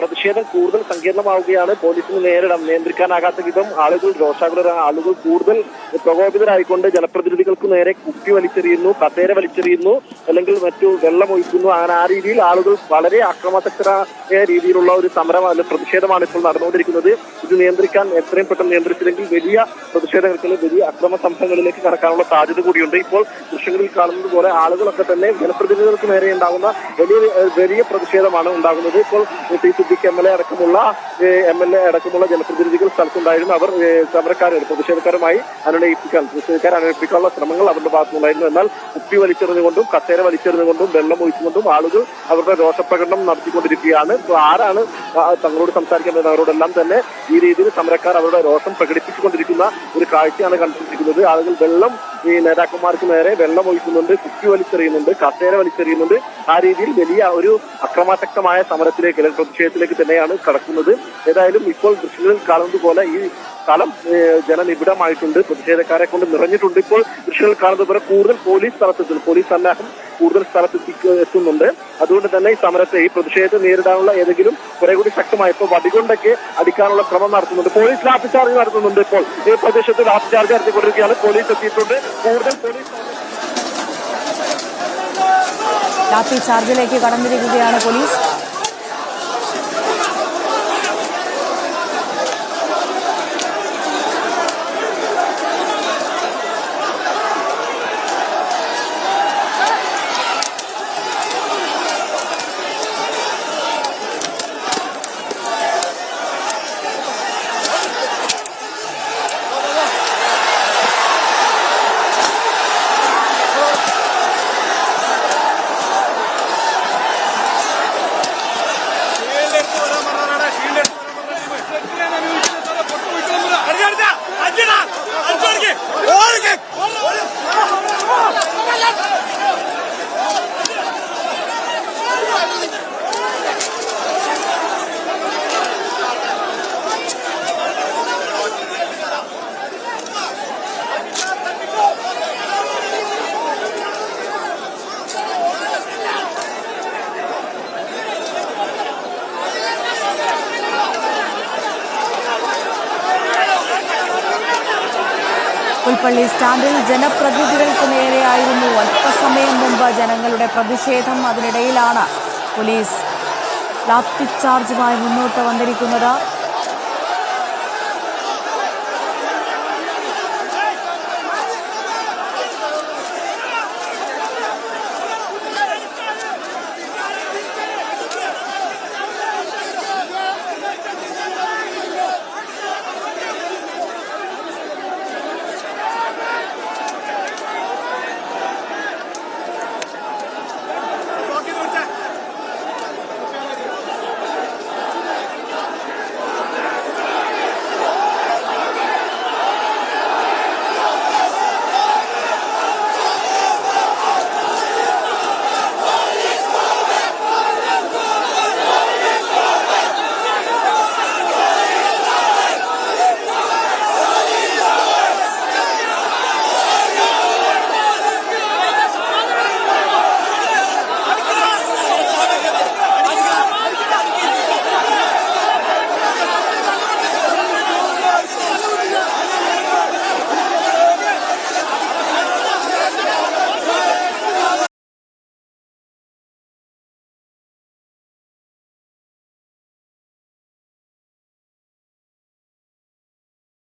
പ്രതിഷേധം കൂടുതൽ സങ്കീർണമാവുകയാണ്. പോലീസിന് നേരിടാം. നിയന്ത്രിക്കാനാകാത്ത വിധം ആളുകൾ രോഷാകുലരാണ് ആളുകൾ കൂടുതൽ പ്രകോപിതരായിക്കൊണ്ട് ജനപ്രതിനിധികൾക്ക് നേരെ കുപ്പി വലിച്ചെറിയുന്നു കസേര വലിച്ചെറിയുന്നു അല്ലെങ്കിൽ മറ്റു വെള്ളം ഒഴിക്കുന്നു. അങ്ങനെ ആ രീതിയിൽ ആളുകൾ വളരെ അക്രമാസക്തരായ രീതിയിലുള്ള ഒരു സമരം അല്ലെങ്കിൽ പ്രതിഷേധമാണ് ഇപ്പോൾ നടന്നുകൊണ്ടിരിക്കുന്നത്. ഇത് നിയന്ത്രിക്കാൻ എത്രയും പെട്ടെന്ന് നിയന്ത്രിച്ചില്ലെങ്കിൽ വലിയ പ്രതിഷേധങ്ങൾക്ക് വലിയ അക്രമ സംഭവങ്ങളിലേക്ക് കടക്കാനുള്ള സാധ്യത കൂടിയുണ്ട്. ഇപ്പോൾ ദൃശ്യങ്ങളിൽ കാണുന്നത് പോലെ ആളുകളൊക്കെ തന്നെ ജനപ്രതിനിധികൾക്ക് നേരെ ഉണ്ടാകുന്ന വലിയ വലിയ പ്രതിഷേധമാണ് ഉണ്ടാകുന്നത്. ഇപ്പോൾ T Siddique M L A അടക്കമുള്ള എം എൽ എ അടക്കമുള്ള ജനപ്രതിനിധികൾ സ്ഥലത്തുണ്ടായിരുന്നു. അവർ ഏ, സമരക്കാരെ പ്രതിഷേധക്കാരുമായി അനുനയിപ്പിക്കാൻ പ്രതിഷേധക്കാരെ അനുനയിപ്പിക്കാനുള്ള ശ്രമങ്ങൾ അവരുടെ ഭാഗത്തുനിന്നുണ്ടായിരുന്നു. എന്നാൽ കുപ്പി വലിച്ചെറിഞ്ഞുകൊണ്ടും കസേര വലിച്ചെറിഞ്ഞുകൊണ്ടും വെള്ളം ഒഴിച്ചുകൊണ്ടും ആളുകൾ അവരുടെ രോഷപ്രകടനം നടത്തിക്കൊണ്ടിരിക്കുകയാണ്. ആരാണ് തങ്ങളോട് സംസാരിക്കാൻ വരുന്നത് അവരോടെല്ലാം തന്നെ ഈ രീതിയിൽ സമരക്കാർ അവരുടെ രോഷം പ്രകടിപ്പിച്ചുകൊണ്ടിരിക്കുന്ന ഒരു കാഴ്ചയാണ് കണ്ടുകൊണ്ടിരിക്കുന്നത് ആളുകൾ വെള്ളം ഈ നേതാക്കന്മാർക്ക് നേരെ വെള്ളം ഒഴിക്കുന്നുണ്ട് കുപ്പി വലിച്ചെറിയുന്നുണ്ട് കസേര വലിച്ചെറിയുന്നുണ്ട്. ആ രീതിയിൽ വലിയ ഒരു അക്രമാസക്തമായ സമരത്തിലേക്ക് അല്ലെങ്കിൽ പ്രതിഷേധത്തിലേക്ക് തന്നെയാണ് കടക്കുന്നത്. ഏതായാലും ഇപ്പോൾ ദൃശ്യങ്ങളിൽ കാണുന്നത് പോലെ ഈ സ്ഥലം ജനനിബിഡമായിട്ടുണ്ട്. പ്രതിഷേധക്കാരെ കൊണ്ട് നിറഞ്ഞിട്ടുണ്ട് ഇപ്പോൾ ദൃശ്യങ്ങളിൽ കാണുന്നത് പോലെ കൂടുതൽ പോലീസ് സ്ഥലത്തെത്തുന്നു. പോലീസ് സന്നാഹം കൂടുതൽ സ്ഥലത്ത് എത്തി- എത്തുന്നുണ്ട്. അതുകൊണ്ട് തന്നെ ഈ സമരത്തെ ഈ പ്രതിഷേധത്തെ നേരിടാനുള്ള ഏതെങ്കിലും കുറെ കൂടി ശക്തമായപ്പോൾ വടികൊണ്ടൊക്കെ അടിക്കാനുള്ള ശ്രമം നടത്തുന്നുണ്ട്. പോലീസ് ലാത്തി ചാർജ് നടത്തുന്നുണ്ട് ഇപ്പോൾ. ഈ പ്രദേശത്ത് ലാത്തി ചാർജ് നടത്തിക്കൊണ്ടിരിക്കുകയാണ്. പോലീസ് എത്തിയിട്ടുണ്ട്. കൂടുതൽ പോലീസ് ലാത്തി ചാർജിലേക്ക് കടന്നിരിക്കുകയാണ് പോലീസ്. പുൽപ്പള്ളി സ്റ്റാൻഡിൽ ജനപ്രതിനിധികൾക്ക് നേരെയായിരുന്നു അല്പസമയം മുമ്പ് ജനങ്ങളുടെ പ്രതിഷേധം. അതിനിടയിലാണ് പോലീസ് ലാത്തിച്ചാർജുമായി മുന്നോട്ട് വന്നിരിക്കുന്നത്.